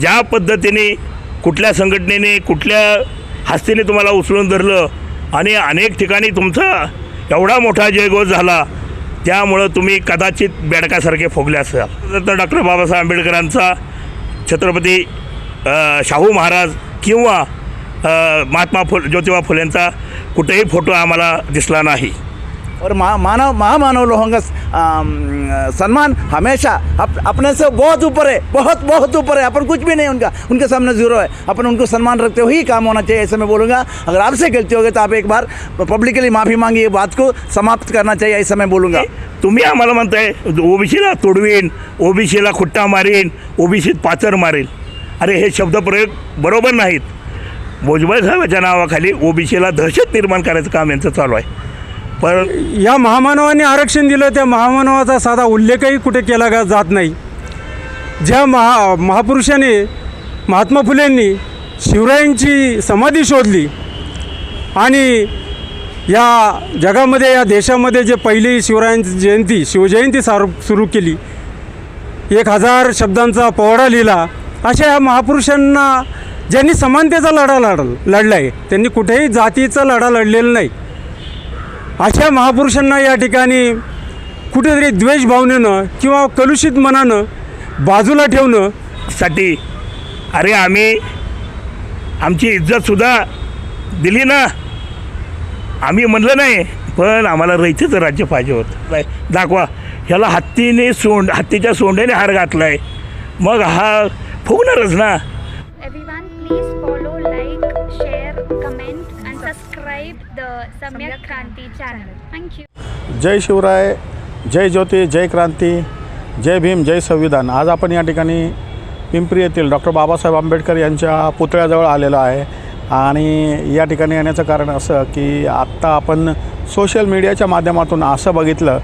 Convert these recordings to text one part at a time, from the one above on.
ज्या पद्धतीने कुठल्या संघटनेने कुठल्या हस्तीने तुम्हाला उचलून धरलं आणि अनेक ठिकाणी तुमचा एवढा मोठा जयघोष झाला त्यामुळं तुम्ही कदाचित बेडकासारखे फोगले असाल. तर डॉक्टर बाबासाहेब आंबेडकरांचा छत्रपती शाहू महाराज किंवा महात्मा फुल ज्योतिबा फुलेंचा कुठेही फोटो आम्हाला दिसला नाही. और मा, मानव महामानव लोगों का सम्मान हमेशा अप, अपने से बहुत ऊपर है बहुत बहुत ऊपर है। अपन कुछ भी नहीं उनका उनके सामने जीरो है। अपन उनको सम्मान रखते हुए ही काम होना चाहिए ऐसे मैं बोलूँगा। अगर आपसे गलती हो गई तो आप एक बार पब्लिकली माफ़ी मांगी ये बात को समाप्त करना चाहिए ऐसा मैं बोलूँगा। तुम्ही आम्हाला म्हणताय ओबीसीला तोडवीन ओबीसीला खुट्टा मारीन ओबीसीत पाचर मारेल. अरे हे शब्दप्रयोग बरोबर नाहीत. भुजबळ साहेबाच्या नावाखाली ओबीसीला दहशत निर्माण करायचं काम यांचं चालू आहे. पण या महामानवाने आरक्षण दिलं त्या महामानवाचा साधा उल्लेखही कुठे केला का जात नाही. ज्या महा महापुरुषाने महात्मा फुलेंनी शिवरायांची समाधी शोधली आणि या जगामध्ये या देशामध्ये जे पहिली शिवरायांची जयंती शिवजयंती सार सुरू केली एक हजार शब्दांचा पोवाडा लिहिला अशा या महापुरुषांना ज्यांनी समानतेचा लढा लढ लढला आहे त्यांनी कुठेही जातीचा लढा लढलेला नाही. अशा महापुरुषांना या ठिकाणी कुठेतरी द्वेष भावनेनं किंवा कलुषित मनानं बाजूला ठेवणं साठी अरे आम्ही आमची इज्जतसुद्धा दिली ना. आम्ही म्हणलं नाही पण आम्हाला रयतेचं राज्य पाहिजे होतं. दाखवा ह्याला हत्तीने सोंड हत्तीच्या सोंड्याने हार घातला आहे मग हा फुगणारच ना. जय शिवराय जय ज्योती जय क्रांती जय भीम जय संविधान. आज आपण या ठिकाणी पिंपरी येथील डॉक्टर बाबासाहेब आंबेडकर यांच्या पुतळ्याजवळ आलेलो आहे. आणि या ठिकाणी येण्याचं कारण असं की आत्ता आपण सोशल मीडियाच्या माध्यमातून असं बघितलं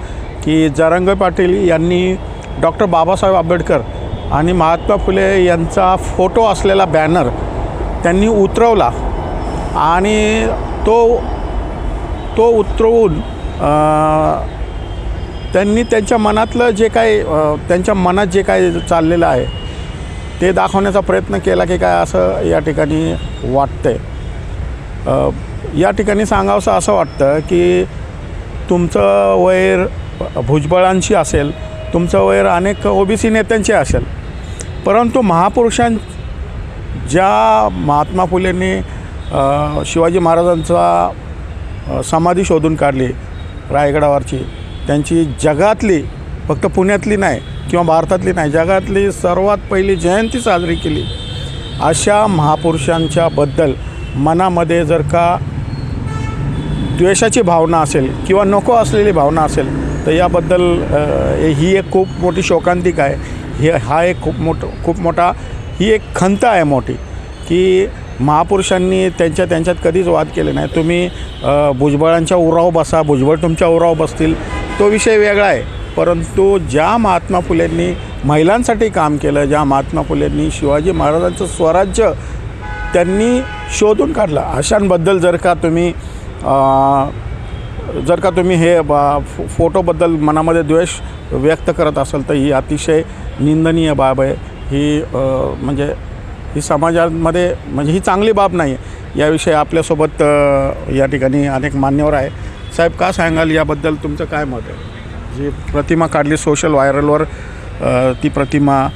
की जरंग पाटील यांनी डॉक्टर बाबासाहेब आंबेडकर आणि महात्मा फुले यांचा फोटो असलेला बॅनर त्यांनी उतरवला. आणि तो तो उतरवून त्यांनी त्यांच्या मनातलं जे काही त्यांच्या मनात जे काही चाललेलं आहे ते दाखवण्याचा प्रयत्न केला की काय असं या ठिकाणी वाटतंय. या ठिकाणी सांगावंसं असं वाटतं की तुमचं वैर भुजबळांशी असेल तुमचं वैर अनेक ओबीसी नेत्यांशी असेल परंतु महापुरुषां ज्या महात्मा फुलेंनी शिवाजी महाराजांचा समाधी शोधून काढली रायगडावरची. त्यांची जगातली फक्त पुण्यातली नाही किंवा भारतातली नाही जगातली सर्वात पहिली जयंती साजरी केली. अशा महापुरुषांच्याबद्दल मनामध्ये जर का द्वेषाची भावना असेल किंवा नको असलेली भावना असेल तर याबद्दल ही एक खूप मोठी शोकांतिक आहे. हे हा एक खूप मोठं खूप मोठा ही एक खंत आहे मोठी की महापुरुषांनी त्यांच्या त्यांच्यात कधीच वाद केले नाही. तुम्ही भुजबळांच्या उराव बसा भुजबळ तुमच्या उराव बसतील. तो विषय वेगळा आहे. परंतु ज्या महात्मा फुलेंनी महिलांसाठी काम केलं ज्या महात्मा फुलेंनी शिवाजी महाराजांचं स्वराज्य त्यांनी शोधून काढलं. अशांबद्दल जर का तुम्ही जर का तुम्ही हे बा- फो फोटोबद्दल मनामध्ये द्वेष व्यक्त करत असाल तर ही अतिशय निंदनीय बाब आहे. ही म्हणजे ही समाजामध्ये म्हणजे ही चांगली बाब नाही. आहे याविषयी आपल्यासोबत या ठिकाणी अनेक मान्यवर आहे साहेब का सांगाल याबद्दल तुमचं काय मत आहे? जी प्रतिमा काढली सोशल व्हायरलवर ती प्रतिमा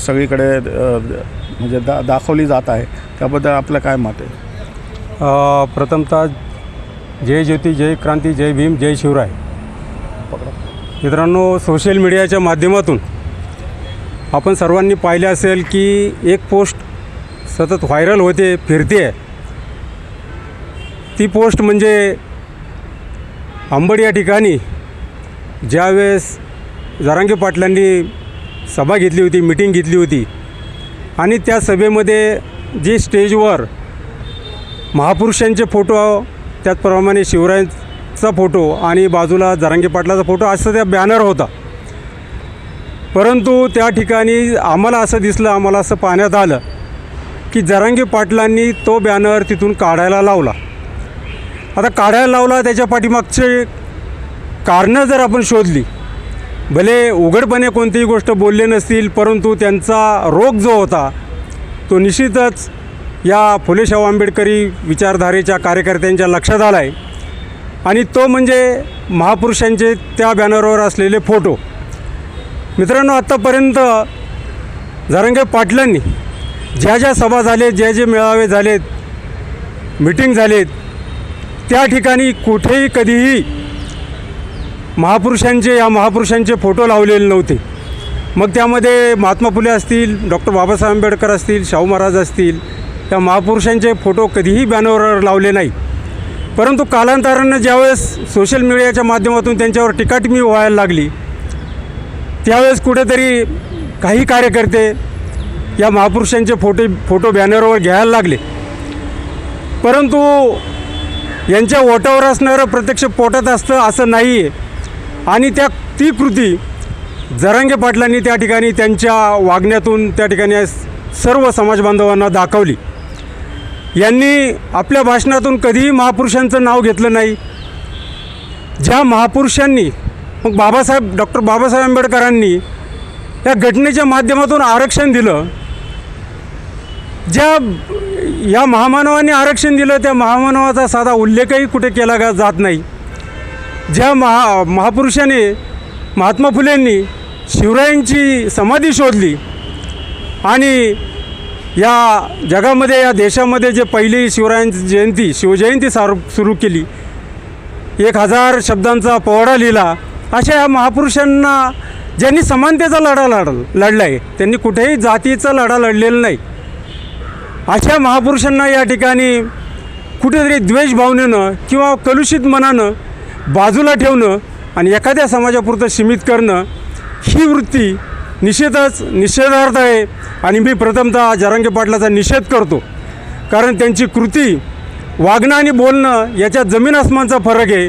सगळीकडे म्हणजे दा दाखवली जात आहे. त्याबद्दल आपलं काय मत आहे? प्रथमतः जय ज्योती जय क्रांती जय भीम जय शिवराय. मित्रांनो सोशल मीडियाच्या माध्यमातून आपण सर्वांनी पाहिले असेल की एक पोस्ट सतत व्हायरल होते फिरते. ती पोस्ट म्हणजे अंबड या ठिकाणी ज्यावेळेस जरांगे पाटलांनी सभा घेतली होती मिटिंग घेतली होती. आणि त्या सभेमध्ये जी स्टेजवर महापुरुषांचे फोटो त्याचप्रमाणे शिवरायांचा फोटो आणि बाजूला जरांगे पाटलाचा फोटो असं त्या बॅनर होता. परंतु त्या ठिकाणी आम्हाला असं दिसलं आम्हाला असं पाहण्यात आलं की जरांगी पाटलांनी तो बॅनर तिथून काढायला लावला. आता काढायला लावला त्याच्या पाठीमागचे कारणं जर आपण शोधली भले उघडपणे कोणतीही गोष्ट बोलले नसतील परंतु त्यांचा रोग जो होता तो निश्चितच या फुलेशाहू आंबेडकरी विचारधारेच्या कार्यकर्त्यांच्या लक्षात आला आहे आणि तो म्हणजे महापुरुषांचे त्या बॅनरवर असलेले फोटो मित्रांनो आत्तापर्यंत जरंगे पाटलांनी ज्या ज्या सभा झालेत ज्या जे मेळावे झालेत मिटिंग झालेत त्या ठिकाणी कुठेही कधीही महापुरुषांचे या महापुरुषांचे फोटो लावलेले नव्हते. मग त्यामध्ये महात्मा फुले असतील डॉक्टर बाबासाहेब आंबेडकर असतील शाहू महाराज असतील त्या महापुरुषांचे फोटो कधीही बॅनरवर लावले नाही. परंतु कालांतरानं ज्यावेळेस सोशल मीडियाच्या माध्यमातून त्यांच्यावर टीकाटिमी व्हायला लागली त्यावेळेस कुठेतरी काही कार्यकर्ते या महापुरुषांचे फोटो फोटो बॅनरवर घ्यायला लागले. परंतु यांच्या ओटावर असणारं प्रत्यक्ष पोटात असतं असं नाही आहे आणि त्या ती कृती जरांगे पाटलांनी त्या ठिकाणी त्यांच्या वागण्यातून त्या ठिकाणी सर्व समाजबांधवांना दाखवली. यांनी आपल्या भाषणातून कधीही महापुरुषांचं नाव घेतलं नाही. ज्या महापुरुषांनी मग बाबासाहेब डॉक्टर बाबासाहेब आंबेडकरांनी या घटनेच्या माध्यमातून आरक्षण दिलं. ज्या या महामानवाने आरक्षण दिलं त्या महामानवाचा साधा उल्लेखही कुठे केला गा जात नाही. ज्या महा महापुरुषाने महात्मा फुलेंनी शिवरायांची समाधी शोधली आणि या जगामध्ये या देशामध्ये जे पहिली शिवरायांची जयंती शिवजयंती सारू सुरू केली एक हजार शब्दांचा पोवाडा लिहिला अशा या महापुरुषांना ज्यांनी समानतेचा लढा लढ लढला आहे त्यांनी कुठेही जातीचा लढा लढलेला नाही. अशा महापुरुषांना या ठिकाणी कुठेतरी द्वेष भावनेनं किंवा कलुषित मनानं बाजूला ठेवणं आणि एखाद्या समाजापुरतं सीमित करणं ही वृत्ती निषेधच निषेधार्थ आहे आणि मी प्रथमतः जरांगे पाटलाचा निषेध करतो. कारण त्यांची कृती वागणं आणि बोलणं याच्यात जमीन आसमानचा फरक आहे.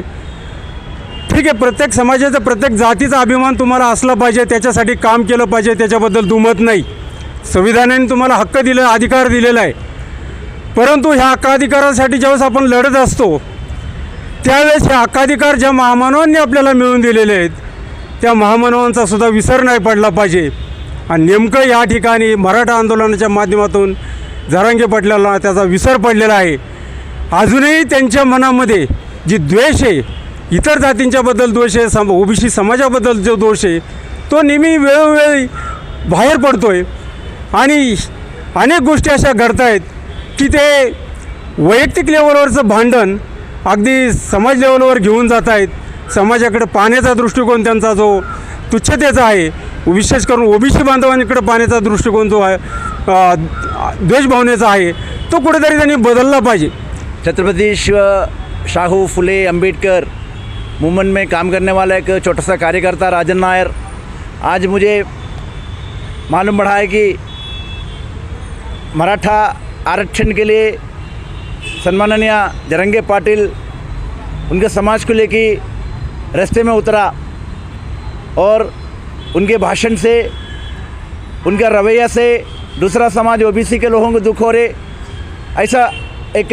ठीक आहे प्रत्येक समाजाचा प्रत्येक जातीचा अभिमान तुम्हाला असला पाहिजे त्याच्यासाठी काम केलं पाहिजे त्याच्याबद्दल दुमत नाही. संविधानाने तुम्हाला हक्क दिला अधिकार दिलेला आहे. परंतु ह्या हक्काधिकारासाठी ज्यावेळेस आपण लढत असतो त्यावेळेस हे हक्काधिकार ज्या महामानवांनी आपल्याला मिळवून दिलेले आहेत त्या महामानवांचा सुद्धा विसर नाही पडला पाहिजे. आणि नेमकं या ठिकाणी मराठा आंदोलनाच्या माध्यमातून झरांगे पडलेला त्याचा विसर पडलेला आहे. अजूनही त्यांच्या मनामध्ये जी द्वेष आहे इतर जातींच्याबद्दल दोष आहे सम ओबीसी समाजाबद्दल जो दोष आहे तो नेहमी वेळोवेळी बाहेर पडतो आहे आणि अनेक गोष्टी अशा घडत आहेत की ते वैयक्तिक लेवलवरचं भांडण अगदी समाज लेवलवर घेऊन जात आहेत समाजाकडे पाहण्याचा दृष्टिकोन त्यांचा जो तुच्छतेचा आहे विशेष करून ओबीसी बांधवांकडे पाहण्याचा दृष्टिकोन जो आहे द्वेषभावनेचा आहे तो कुठेतरी त्यांनी बदलला पाहिजे. छत्रपती शिव शाहू फुले आंबेडकर मूवमेंट में काम करने वाला एक छोटा सा कार्यकर्ता राजन नायर। आज मुझे मालूम पड़ा है कि मराठा आरक्षण के लिए सन्माननीय जरंगे पाटिल उनके समाज को लेके रास्ते में उतरा और उनके भाषण से, उनका रवैया से दूसरा समाज ओबीसी के लोगों को दुख हो रहे, ऐसा एक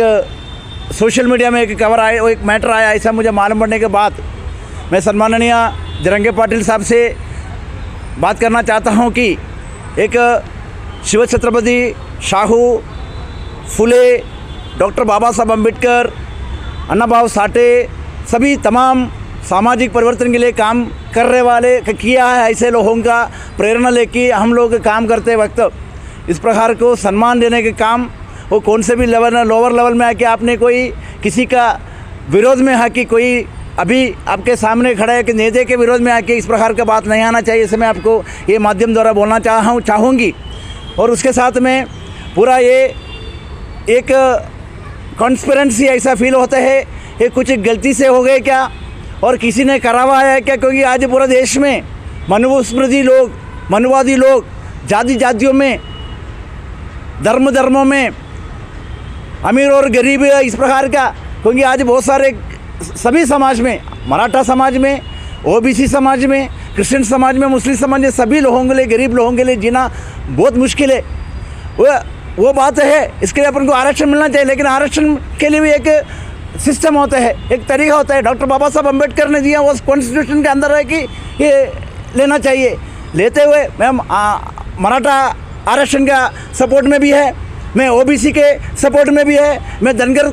सोशल मीडिया में एक कवर आया एक मैटर आया, ऐसा मुझे मालूम पड़ने के बाद मैं सम्माननीय जरंगे पाटिल साहब से बात करना चाहता हूँ कि एक शिव छत्रपति शाहू फुले, डॉक्टर बाबा साहब अंबेडकर अन्ना भाव साठे, सभी तमाम सामाजिक परिवर्तन के लिए काम करने वाले किया है ऐसे लोगों का प्रेरणा लेके हम लोग काम करते वक्त। इस प्रकार को सम्मान देने के काम वो कौन से भी लेवल लोअर लेवल में आके आपने कोई किसी का विरोध में है कि कोई अभी आपके सामने खड़ा है कि नेते के विरोध में आके इस प्रकार का बात नहीं आना चाहिए, इसे मैं आपको ये माध्यम द्वारा बोलना चाह हूँ चाहूँगी। और उसके साथ में पूरा ये एक कॉन्स्परेंसी ऐसा फील होता है, ये कुछ गलती से हो गए क्या? और किसी ने करा हुआ है क्या? क्योंकि आज पूरा देश में मनुस्मृति लोग, मनुवादी लोग जाति जातियों में धर्म धर्मों में अमीर और गरीब इस प्रकार का, क्योंकि आज बहुत सारे सभी समाज में, मराठा समाज में ओबीसी समाज में क्रिश्चियन समाज में मुस्लिम समाज में सभी लोगों के लिए, गरीब लोगों के लिए जीना बहुत मुश्किल है। वो वो बात है, इसके लिए अपन को आरक्षण मिलना चाहिए, लेकिन आरक्षण के लिए भी एक सिस्टम होता है, एक तरीका होता है। डॉक्टर बाबा साहब अंबेडकर ने दिया, वो कॉन्स्टिट्यूशन के अंदर है कि ये लेना चाहिए। लेते हुए, मैम मराठा आरक्षण का सपोर्ट में भी है। मैं ओबीसी के सपोर्ट में भी है, मैं धनगर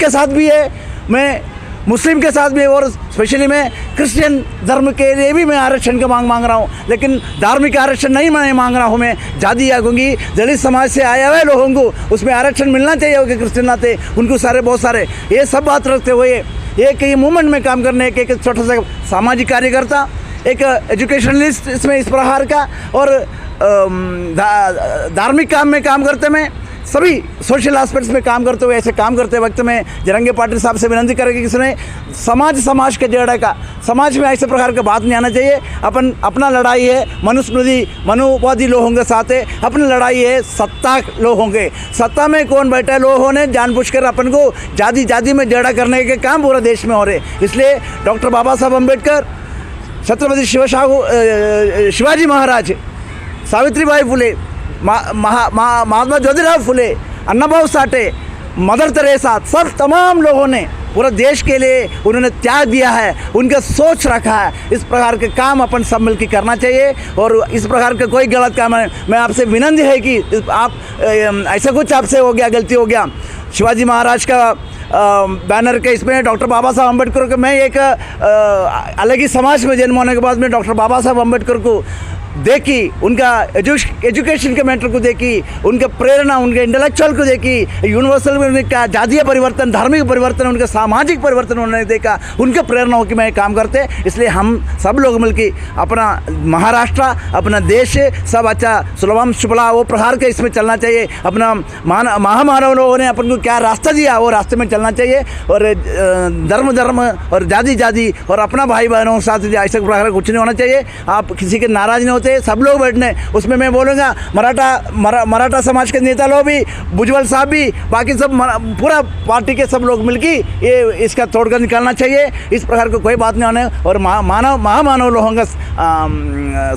के साथ भी है, मैं मुस्लिम के साथ भी और स्पेशली मैं क्रिश्चियन धर्म के लिए भी मैं आरक्षण का मांग मांग रहा हूँ। लेकिन धार्मिक आरक्षण नहीं मैं मांग रहा हूँ, मैं जाति या दलित समाज से आया हुए लोगों को उसमें आरक्षण मिलना चाहिए होगा क्रिश्चियन नाते, उनको सारे, बहुत सारे। ये सब बात रखते हुए एक ये मूवमेंट में काम करने, एक एक छोटा सा सामाजिक कार्यकर्ता, एक एजुकेशनलिस्ट इसमें इस प्रकार का और धार्मिक काम में काम करते में सभी सोशल एस्पेक्ट्स में काम करते हुए, ऐसे काम करते वक्त में जरंगे पाटिल साहब से विनती करेंगे कि इसने समाज समाज के जड़ा का, समाज में ऐसे प्रकार का बात नहीं आना चाहिए। अपन, अपना लड़ाई है, मनुस्मृति, मनुवादी लोगों के साथ है अपनी लड़ाई है, सत्ता लोग होंगे। सत्ता में कौन बैठा है? लोगों ने जानबूझकर अपन को जाति जाति में जड़ा करने के काम पूरे देश में हो रहे इसलिए doctor Baba Saheb Ambedkar Chhatrapati Shivshahu Shivaji Maharaj, Savitribai Phule Mahatma Jyotirao Phule Annabhau Sathe, Mother Teresa, सब तमाम लोगों ने पूरे देश के लिए उन्होंने त्याग दिया है, उनका सोच रखा है, इस प्रकार के काम अपन सब मिलकर करना चाहिए, और इस प्रकार का कोई गलत काम है, मैं आपसे विनंती है कि आप ऐसा कुछ आपसे हो गया, गलती हो गया। शिवाजी महाराज का बैनर के इसमें डॉक्टर बाबा साहब अंबेडकर को मैं एक अलग ही समाज में जन्म होने के बाद में डॉक्टर बाबा साहब अंबेडकर को देखी, उनका एजु- एजुकेशन के मैटर को देखी, उनका प्रेरणा, उनके इंटेलेक्चुअल को देखी यूनिवर्सल में उनका जातीय परिवर्तन, धार्मिक परिवर्तन, उनका सामाजिक परिवर्तन उन्होंने देखा, उनके प्रेरणाओं कि मैं काम करते, इसलिए हम सब लोग मिलकर अपना महाराष्ट्र, अपना देश, सब अच्छा सुलभम शुभला वो प्रहार के इसमें चलना चाहिए, अपना मान, महामानव लोगों ने अपन को क्या रास्ता दिया, वो रास्ते में चलना चाहिए, और धर्म धर्म, और जाति जाति, और अपना भाई बहनों के साथ ऐसा प्रकार कुछ नहीं होना चाहिए, आप किसी के नाराज़ नहीं होते सब लोग बैठने। उसमें मैं बोलूँगा मराठा मरा, मराठा समाज के नेता लोग भी भुजबल साहब भी बाकी सब पूरा पार्टी के सब लोग मिलके ये इसका तोड़कर निकालना चाहिए। इस प्रकार का कोई बात नहीं होने। और मानव महामानव लोगों का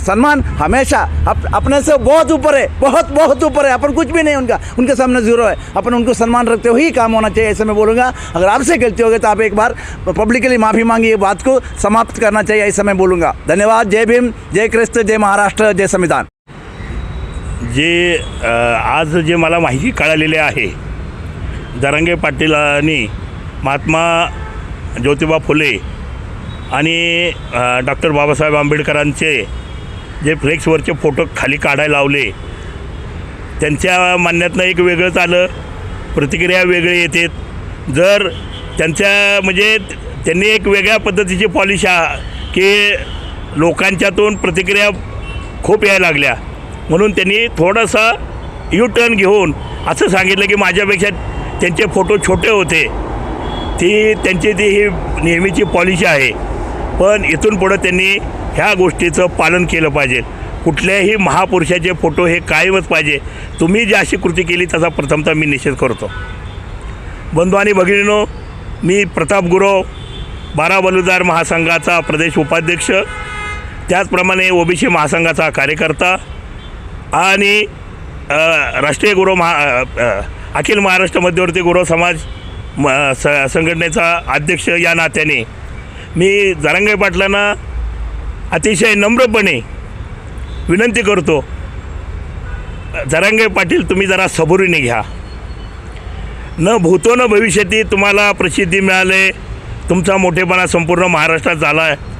सम्मान हमेशा अप, अपने से बहुत ऊपर है। बहुत बहुत ऊपर है। अपन कुछ भी नहीं उनका। उनके सामने ज़ीरो है। अपन उनको सम्मान रखते हुए ही काम होना चाहिए ऐसे मैं बोलूँगा। अगर आपसे गलती हो गई तो आप एक बार पब्लिकली माफ़ी मांगी ये बात को समाप्त करना चाहिए ऐसा मैं बोलूँगा। धन्यवाद। जय भीम। जय क्रिस्त। जय महाराष्ट्र जे संविधान. जे आज जे मला माहिती कळालेली आहे जरांगे पाटीलांनी महात्मा ज्योतिबा फुले आणि डॉक्टर बाबासाहेब आंबेडकरांचे जे फ्लेक्सवरचे फोटो खाली काढायला लावले त्यांच्या मान्यातनं एक वेगळंच आलं प्रतिक्रिया वेगळी येते. जर त्यांच्या म्हणजे त्यांनी एक वेगळ्या पद्धतीची पॉलिश की लोकांच्यातून प्रतिक्रिया खूप यायला लागल्या. म्हणून त्यांनी थोडासा यू टर्न घेऊन असं सांगितलं की माझ्यापेक्षा त्यांचे फोटो छोटे होते. ती त्यांची ती ही नेहमीची पॉलिसी आहे. पण इथून पुढं त्यांनी ह्या गोष्टीचं पालन केलं पाहिजे. कुठल्याही महापुरुषाचे फोटो हे कायमच पाहिजे. तुम्ही जी अशी कृती केली त्याचा प्रथमतः मी निषेध करतो. बंधू आणि भगिनीनो मी प्रताप गुरव बारा बलुदार महासंघाचा प्रदेश उपाध्यक्ष त्याचप्रमाणे ओबीसी महासंघाचा कार्यकर्ता आणि राष्ट्रीय गुरु महा अखिल महाराष्ट्र मध्यवर्ती गुरु समाज म स संघटनेचा अध्यक्ष या नात्याने मी जरांगे पाटलांना अतिशय नम्रपणे विनंती करतो जरांगे पाटील तुम्ही जरा सबुरीने घ्या. न भूतो न भविष्यती तुम्हाला प्रसिद्धी मिळाले तुमचा मोठेपणा संपूर्ण महाराष्ट्रात झाला आहे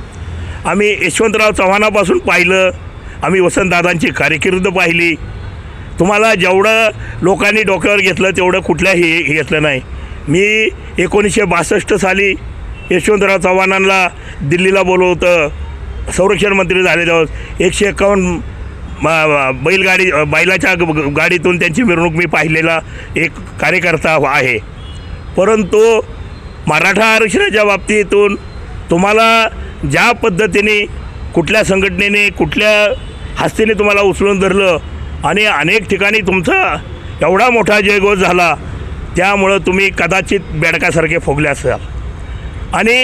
आम्ही यशवंतराव चव्हाणापासून पाहिलं. आम्ही वसंतदादांची कार्यकिर्द पाहिली. तुम्हाला जेवढं लोकांनी डोक्यावर घेतलं तेवढं कुठल्याही घेतलं नाही. मी एकोणीसशे बासष्ट साली यशवंतराव चव्हाणांना दिल्लीला बोलवतं संरक्षण मंत्री झाले तेव्हा एकशे एकावन्न बैलगाडी बैलाच्या ग- गाडीतून त्यांची मिरवणूक मी पाहिलेला एक कार्यकर्ता आहे. परंतु मराठा आरक्षणाच्या बाबतीतून तुम्हाला ज्या पद्धतीने कुठल्या संघटनेने कुठल्या हस्तीने तुम्हाला उचलून धरलं आणि अनेक ठिकाणी तुमचा एवढा मोठा जयघोष झाला त्यामुळं तुम्ही कदाचित बेडकासारखे फोगले असाल. आणि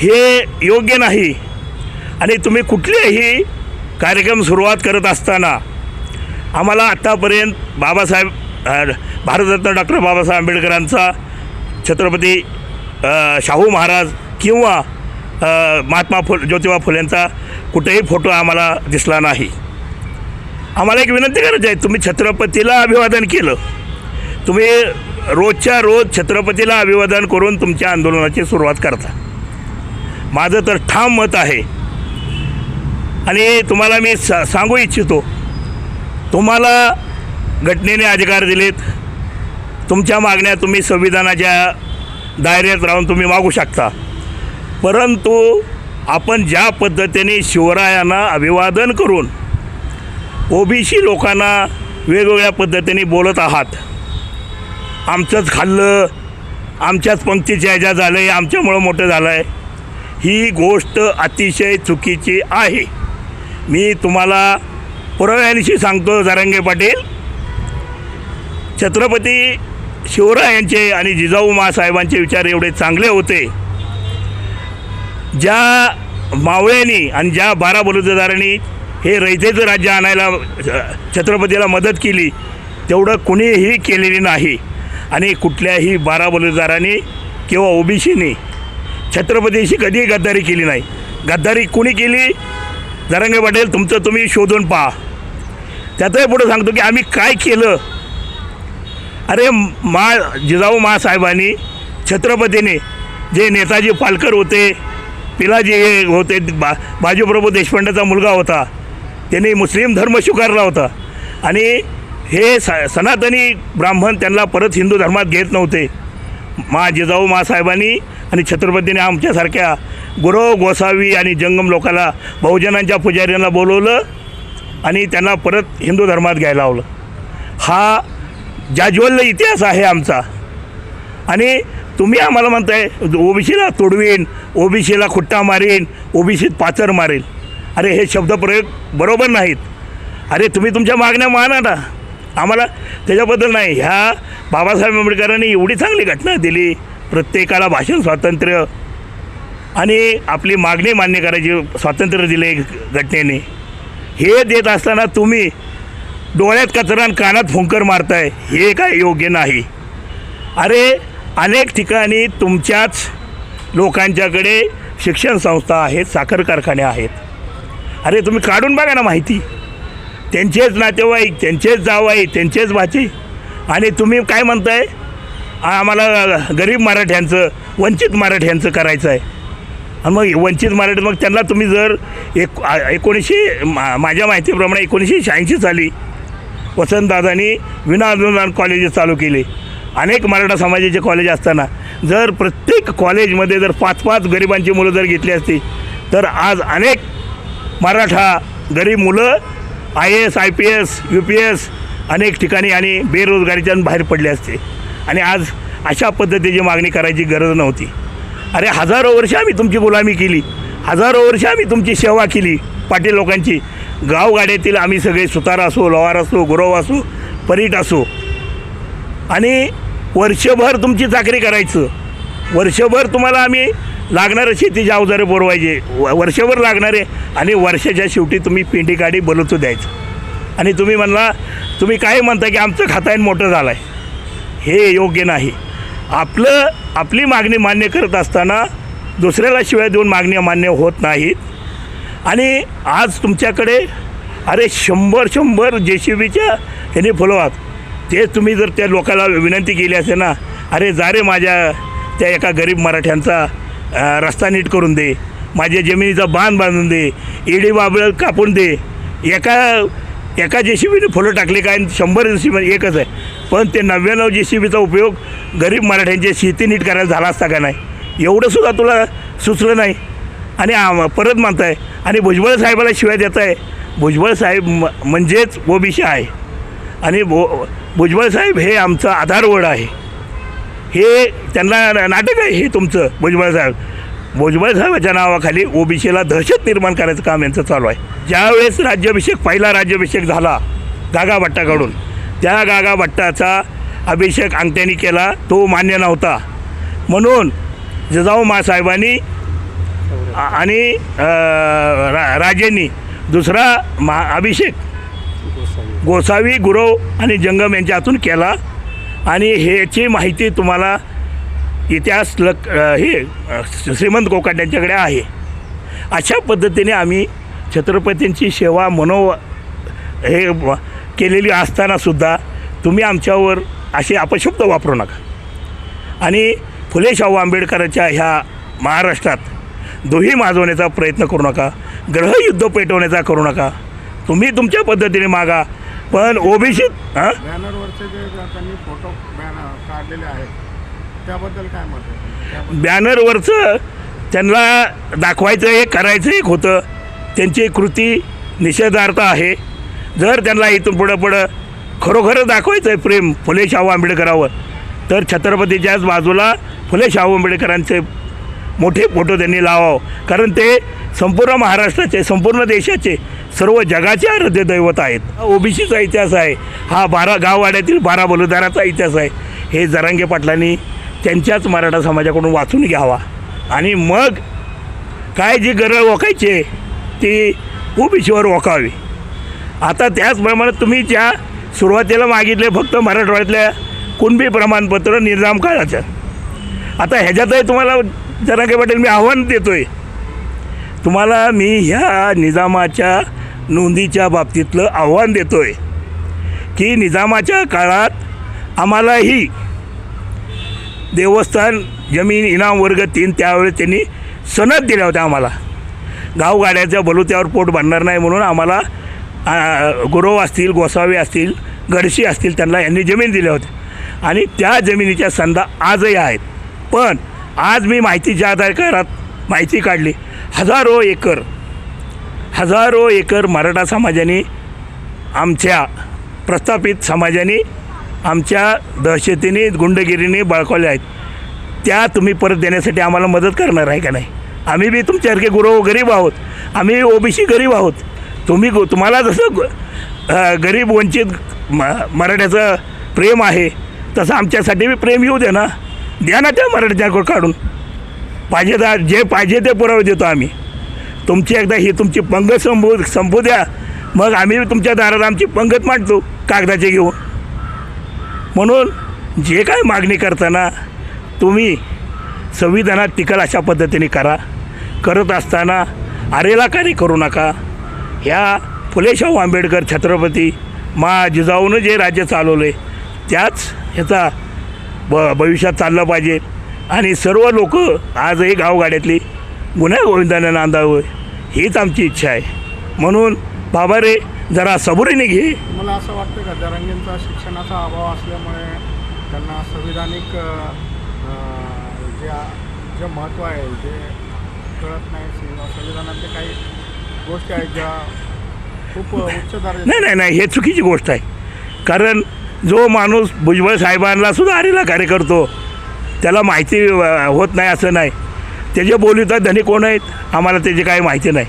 हे योग्य नाही. आणि तुम्ही कुठलेही कार्यक्रम सुरुवात करत असताना आम्हाला आत्तापर्यंत बाबासाहेब भारतरत्न डॉक्टर बाबासाहेब आंबेडकरांचा छत्रपती शाहू महाराज किंवा महात्मा फुल ज्योतिबा फुलेंचा कुठेही फोटो आम्हाला दिसला नाही. आम्हाला एक विनंती करायची आहे तुम्ही छत्रपतीला अभिवादन केलं. तुम्ही रोजच्या रोज छत्रपतीला अभिवादन करून तुमच्या आंदोलनाची सुरुवात करता. माझं तर ठाम मत आहे. आणि तुम्हाला मी सा सांगू इच्छितो तुम्हाला घटनेने अधिकार दिलेत. तुमच्या मागण्या तुम्ही संविधानाच्या दायऱ्यात राहून तुम्ही मागू शकता. परंतु आपण ज्या पद्धतीने शिवरायांना अभिवादन करून ओबीसी लोकांना वेगवेगळ्या पद्धतीने बोलत आहात आमचंच खाल्लं आमच्याच पंक्तीच्या ह्याच्या झालं आहे आमच्यामुळं मोठं झालं आहे ही गोष्ट अतिशय चुकीची आहे. मी तुम्हाला पुराव्यानिशी सांगतो जारंगे पाटील. छत्रपती शिवरायांचे आणि जिजाऊ मासाहेबांचे विचार एवढे चांगले होते. ज्या मावळ्यांनी आणि ज्या बारा बलुतेदारांनी हे रयतेचं राज्य आणायला छत्रपतीला मदत केली तेवढं कुणीही केलेली नाही. आणि कुठल्याही बारा बलुतेदारांनी किंवा ओबीसीनी छत्रपतीशी कधीही गद्दारी केली नाही. गद्दारी कुणी केली? जरांगे पाटील तुमचं तुम्ही शोधून पहा. त्यातही पुढं सांगतो की आम्ही काय केलं? अरे मा जिजाऊ मासाहेबांनी छत्रपतीने जे नेताजी पालकर होते पिलाजी हे होते बा बाजूप्रभू देशपांडेचा मुलगा होता. त्यांनी मुस्लिम धर्म स्वीकारला होता. आणि हे स सनातनी ब्राह्मण त्यांना परत हिंदू धर्मात घेत नव्हते. मा जिजाऊ मासाहेबांनी आणि छत्रपतीने आमच्यासारख्या गुरव गोसावी आणि जंगम लोकाला बहुजनांच्या पुजाऱ्यांना बोलवलं आणि त्यांना परत हिंदू धर्मात घ्यायला लावलं. हा जाज्वल्य इतिहास आहे आमचा. आणि तुम्ही आम्हाला म्हणताय ओबीसीला तोडवीन ओबीसीला खुट्टा मारीन ओबीसीत पाचर मारेल अरे हे शब्दप्रयोग बरोबर नाहीत. अरे तुम्ही तुमच्या मागण्या माना ना. आम्हाला त्याच्याबद्दल नाही. ह्या बाबासाहेब आंबेडकरांनी एवढी चांगली घटना दिली प्रत्येकाला भाषण स्वातंत्र्य आणि आपली मागणी मान्य करायची स्वातंत्र्य दिले घटनेने. हे देत असताना तुम्ही डोळ्यात कचरा आणि कानात फुंकर मारताय हे काय योग्य नाही. अरे अनेक ठिकाणी तुमच्याच लोकांच्याकडे शिक्षण संस्था आहेत साखर कारखाने आहेत. अरे तुम्ही काढून बघा ना माहिती. त्यांचेच नातेवाईक त्यांचेच जावाई त्यांचेच भाची. आणि तुम्ही काय म्हणताय? आम्हाला गरीब मराठ्यांचं वंचित मराठ्यांचं करायचं आहे. आणि मग वंचित मराठी मग त्यांना तुम्ही जर एक एकोणीसशे मा माझ्या माहितीप्रमाणे एकोणीसशे शहाऐंशी साली वसंतदादांनी विनाअनुदान कॉलेजेस चालू केले. अनेक मराठा समाजाचे कॉलेज असताना जर प्रत्येक कॉलेजमध्ये जर पाच पाच गरिबांची मुलं जर घेतली असती तर आज अनेक मराठा गरीब मुलं I S I P S U P S अनेक ठिकाणी आणि बेरोजगारीच्या बाहेर पडले असते. आणि आज अशा पद्धतीची मागणी करायची गरज नव्हती. अरे हजारो वर्ष आम्ही तुमची गुलामी केली. हजारो वर्ष आम्ही तुमची सेवा केली पाटील लोकांची. गावगाड्यातील आम्ही सगळे सुतार असो लोहार असो गुरव असो परीट असो. आणि वर्षभर तुमची चाकरी करायचं. वर्षभर तुम्हाला आम्ही लागणारं शेतीचे अवजारे पुरवायचे व वर्षभर लागणारे आणि वर्षाच्या शेवटी तुम्ही पिंडी काढी बलवतो द्यायचं. आणि तुम्ही म्हणला तुम्ही काय म्हणता की आमचं खातायन मोठं झालं आहे. हे योग्य नाही. आपलं आपली मागणी मान्य करत असताना दुसऱ्याला शिवाय देऊन मागण्या मान्य होत नाहीत. आणि आज तुमच्याकडे अरे शंभर शंभर जे सी बीच्या ह्याने फुलवात ते तुम्ही जर त्या लोकाला विनंती केली असे ना अरे जा रे माझ्या त्या एका गरीब मराठ्यांचा रस्ता नीट करून दे माझ्या जमिनीचा बांध बांधून दे इडी बाबळ कापून दे एका एका जे सी बीने फुलं टाकले काय आणि शंभर जे सी बी एकच आहे पण ते नव्याण्णव जे सी बीचा उपयोग गरीब मराठ्यांची शेती नीट करायला झाला असता का नाही? एवढंसुद्धा तुला सुचलं नाही. आणि आम- परत आहे आणि भुजबळ साहेबाला शिवाय देत आहे भुजबळ साहेब म म्हणजेच ओबीसी आहे. आणि भो भुजबळ साहेब हे आमचं आधारवड आहे. हे त्यांना नाटक आहे हे तुमचं भुजबळ साहेब. भुजबळ साहेबाच्या नावाखाली ओबीसीला दहशत निर्माण करायचं काम यांचं चालू आहे. ज्यावेळेस राज्याभिषेक पहिला राज्याभिषेक झाला गागा भट्टाकडून त्या गागा भट्टाचा अभिषेक अंगठ्याने केला तो मान्य नव्हता. म्हणून जिजाऊ मासाहेबांनी आणि रा राजेंनी दुसरा मा अभिषेक गोसावी गुरव आणि जंगम यांच्या हातून केला. आणि ह्याची माहिती तुम्हाला इतिहास लक हे श्रीमंत कोकाट यांच्याकडे आहे. अशा पद्धतीने आम्ही छत्रपतींची सेवा मनो हे केलेली असतानासुद्धा तुम्ही आमच्यावर असे अपशब्द वापरू नका. आणि फुले शाहू आंबेडकरांच्या ह्या महाराष्ट्रात दोही माजवण्याचा प्रयत्न करू नका ग्रहयुद्ध पेटवण्याचा करू नका. तुम्ही तुमच्या पद्धतीने मागा पण ओबीसीत हां? बॅनरवरचे जे त्यांनी फोटो बॅनर काढलेले आहेत त्याबद्दल काय मत आहे? त्याबद्दल बॅनरवरचं त्यांना दाखवायचं एक करायचं एक होतं. त्यांची कृती निषेधार्थ आहे. जर त्यांना इथून पुढं पुढं खरोखरच दाखवायचं आहे प्रेम फुले शाहू आंबेडकरावर तर छत्रपतीच्याच बाजूला फुले शाहू आंबेडकरांचे मोठे फोटो त्यांनी लावावं. कारण ते संपूर्ण महाराष्ट्राचे संपूर्ण देशाचे सर्व जगाचे आराध्य दैवत आहेत ओबीसीचा इतिहास आहे. हा बारा गाववाड्यातील बारा बलुदाराचा इतिहास आहे. हे जरांगे पाटलांनी त्यांच्याच मराठा समाजाकडून वाचून घ्यावा. आणि मग काय जी गरज ओकायचे ती ओबीसीवर ओकावी आता त्याचप्रमाणे तुम्ही ज्या सुरुवातीला मागितले फक्त मराठवाड्यातल्या कुणबी प्रमाणपत्र निर्जाम काळाचं आता ह्याच्यातही तुम्हाला जरांगे पाटील मी आव्हान देतो आहे तुम्हाला मी ह्या निजामाच्या नोंदीच्या बाबतीतलं आव्हान देतो आहे की निजामाच्या काळात आम्हालाही देवस्थान जमीन इनाम वर्ग तीन त्यावेळेस त्यांनी सनद दिल्या होत्या आम्हाला. गावगाड्याच्या बलुत्यावर पोट बांधणार नाही म्हणून आम्हाला गुरव असतील गोसावी असतील गडशी असतील त्यांना यांनी जमीन दिल्या होत्या. आणि त्या जमिनीच्या संधा आजही आहेत. पण आज मी माहितीच्या आधारकारात माहिती काढली. हजारो एकर हजारो एकर मराठा समाजाने आमच्या प्रस्थापित समाजाने आमच्या दहशतीने गुंडगिरीने बळकावल्या आहेत. त्या तुम्ही परत देण्यासाठी आम्हाला मदत करणार आहे का नाही? आम्ही बी तुमच्यासारखे गुरु गरीब आहोत. आम्ही ओबीसी गरीब आहोत. तुम्ही गो तुम्हाला जसं ग- गरीब वंचित म मराठ्याचं प्रेम आहे तसं आमच्यासाठी बी प्रेम येऊ द्या ना. द्या ना त्या मराठ्याकडे काढून. पाहिजे जे पाहिजे ते पुरावे देतो आम्ही. तुमची एकदा ही तुमची पंगत संपू संपू द्या. मग आम्ही तुमच्या दारात आमची पंगत मांडतो कागदाचे घेऊन. म्हणून जे काय मागणी करताना तुम्ही संविधानात टिकल अशा पद्धतीने करा. करत असताना आरेला कार्य करू नका. ह्या फुले शाहू आंबेडकर छत्रपती मा जिजाऊनं जे राज्य चालवलं आहे त्याच ह्याचा ब भविष्यात चाललं पाहिजे. आणि सर्व लोक आजही गावगाड्यातली गुन्हा गोविंदाने नांदावं हीच आमची इच्छा आहे. म्हणून बाबा रे जरा सबुरीने घे. मला असं वाटतं का जरांगेंचा शिक्षणाचा अभाव असल्यामुळे त्यांना संविधानिक अ, जे जे महत्त्व आहे जे कळत नाही संविधानातले काही गोष्टी आहेत ज्या खूप उच्च नाही नाही नाही हे चुकीची गोष्ट आहे. कारण जो माणूस भुजबळ साहेबांना सुद्धा आरेला कार्य करतो त्याला माहिती होत नाही असं नाही. त्याचे बोलितात धनी कोण आहेत आम्हाला त्याची काही माहिती नाही.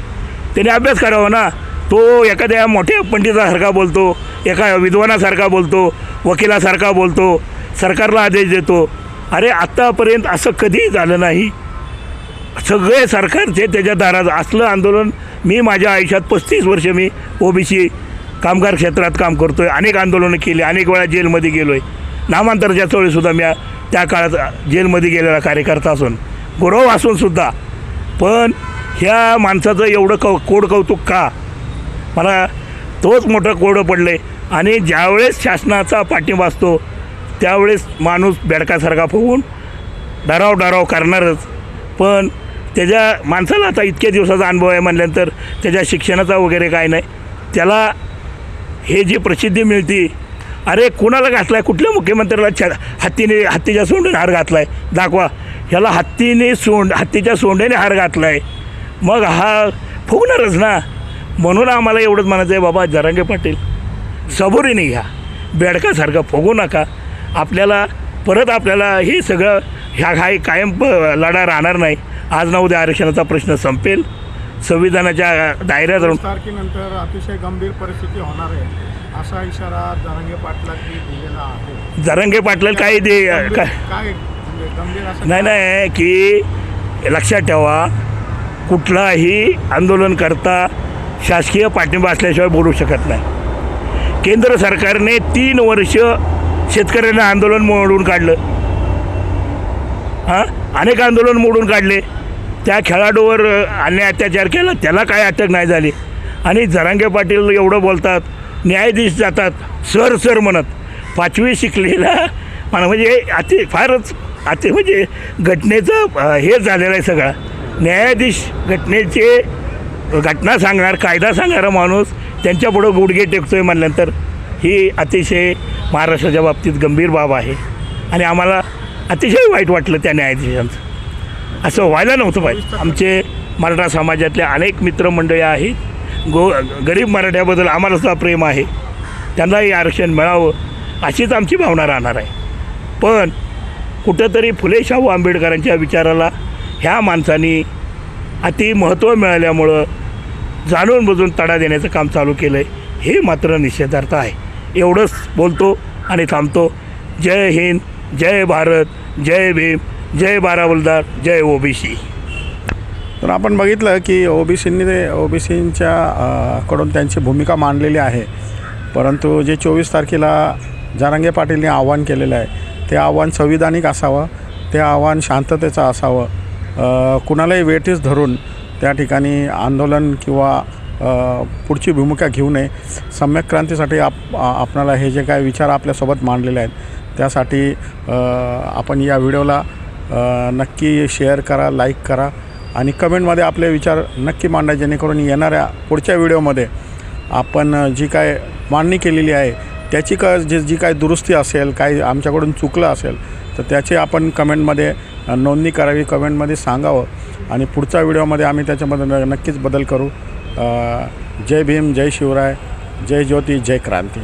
त्याने अभ्यास करावा ना. तो एखाद्या मोठ्या पंडितासारखा बोलतो एका विद्वानासारखा बोलतो वकिलासारखा बोलतो सरकारला आदेश देतो. अरे आत्तापर्यंत असं कधीही झालं नाही. सगळे सरकारचे त्याच्या दारात असलं आंदोलन मी माझ्या आयुष्यात पस्तीस वर्ष मी ओबीसी कामगार क्षेत्रात काम करतो आहे अनेक आंदोलनं केली अनेक वेळा जेलमध्ये गेलो आहे नामांतरच्या चळीसुद्धा मी त्या काळात जेलमध्ये गेलेला कार्यकर्ता असून. गौरव असूनसुद्धा पण ह्या माणसाचं एवढं कौ कोड कौतुक का? मला तोच मोठं कोडं पडलं आहे आणि ज्यावेळेस शासनाचा पाठिंबा असतो त्यावेळेस माणूस बेडकासारखा फुगून डराव डराव करणारच. पण त्याच्या माणसाला आता इतक्या दिवसाचा अनुभव आहे म्हणल्यानंतर त्याच्या शिक्षणाचा वगैरे काय नाही. त्याला हे जी प्रसिद्धी मिळते अरे कुणाला घातला आहे कुठल्या मुख्यमंत्र्याला छ हत्तीने हत्तीच्या सोंडून हार घातला आहे दाखवा. ह्याला हत्तीने सोंड हत्तीच्या सोंड्याने हार घातला आहे मग हा फुगणारच ना? म्हणून आम्हाला एवढंच म्हणायचं आहे बाबा जरांगे पाटील सबुरीने घ्या बेडकासारखं फुगू नका. आपल्याला परत आपल्याला हे सगळं ह्या हा एक कायम प लढा राहणार नाही. आज ना उद्या आरक्षणाचा प्रश्न संपेल. संविधानाच्या दायऱ्यात राहून तारखेनंतर अतिशय गंभीर परिस्थिती होणार आहे असा इशारा जरांगे पाटलांनी दिलेला आहे. जरांगे पाटलं काही दे काय नाही? नाही की लक्षात ठेवा कुठलाही आंदोलन करता शासकीय पाठिंबा असल्याशिवाय बोलू शकत नाही. केंद्र सरकारने तीन वर्ष शेतकऱ्यांना आंदोलन मोडून काढलं. हां? अनेक आंदोलन मोडून काढले. त्या खेळाडूवर अन्याय अत्याचार केला. त्याला काय अटक नाही झाली. आणि जरांगे पाटील एवढं बोलतात न्यायाधीश जातात सर सर म्हणत. पाचवी शिकलेला पण म्हणजे अति फारच अति म्हणजे घटनेचं हे झालेलं आहे सगळं. न्यायाधीश घटनेचे घटना सांगणार कायदा सांगणारा माणूस त्यांच्यापुढं गुडघे टेकतोय म्हणल्यानंतर ही अतिशय महाराष्ट्राच्या बाबतीत गंभीर बाब आहे. आणि आम्हाला अतिशय वाईट वाटलं त्या न्यायाधीशांचं. असं व्हायला नव्हतं पाहिजे. आमचे मराठा समाजातले अनेक मित्रमंडळी आहेत. गो गरीब मराठ्याबद्दल आम्हाला सुद्धा प्रेम आहे. त्यांनाही आरक्षण मिळावं अशीच आमची भावना राहणार आहे. पण कुठंतरी फुले शाहू आंबेडकरांच्या विचाराला ह्या माणसांनी अति महत्त्व मिळाल्यामुळं जाणून बुजून तडा देण्याचं काम चालू केलं आहे हे मात्र निषेधार्थ आहे. एवढंच बोलतो आणि थांबतो. जय हिंद जय भारत जय भीम जय बारावलदार जय ओबीसी. तर आपण बघितलं की ओबीसींनी ते ओबीसींच्या कडून त्यांची भूमिका मांडलेली आहे. परंतु जे चोवीस तारखेला जारांगे पाटीलने आव्हान केलेलं आहे ते आव्हान संविधानिक असावं ते आव्हान शांततेचं असावं. कुणालाही वेठीस धरून त्या ठिकाणी आंदोलन किंवा पुढची भूमिका घेऊ नये. सम्यक क्रांतीसाठी आप आपणाला हे जे काय विचार आपल्यासोबत मांडलेले आहेत त्यासाठी आपण या व्हिडिओला नक्की शेअर करा लाईक करा आणि कमेंटमध्ये आपले विचार नक्की मांडा जेणेकरून येणाऱ्या पुढच्या व्हिडिओमध्ये आपण जी काय मांडणी केलेली आहे त्याची का जे जी काय दुरुस्ती असेल काय आमच्याकडून चुकलं असेल तर त्याची आपण कमेंटमध्ये नोंदणी करावी कमेंटमध्ये सांगावं. आणि पुढच्या व्हिडिओमध्ये आम्ही त्याच्यामध्ये न- नक्कीच बदल करू. जय भीम जय शिवराय जय ज्योती जय क्रांती.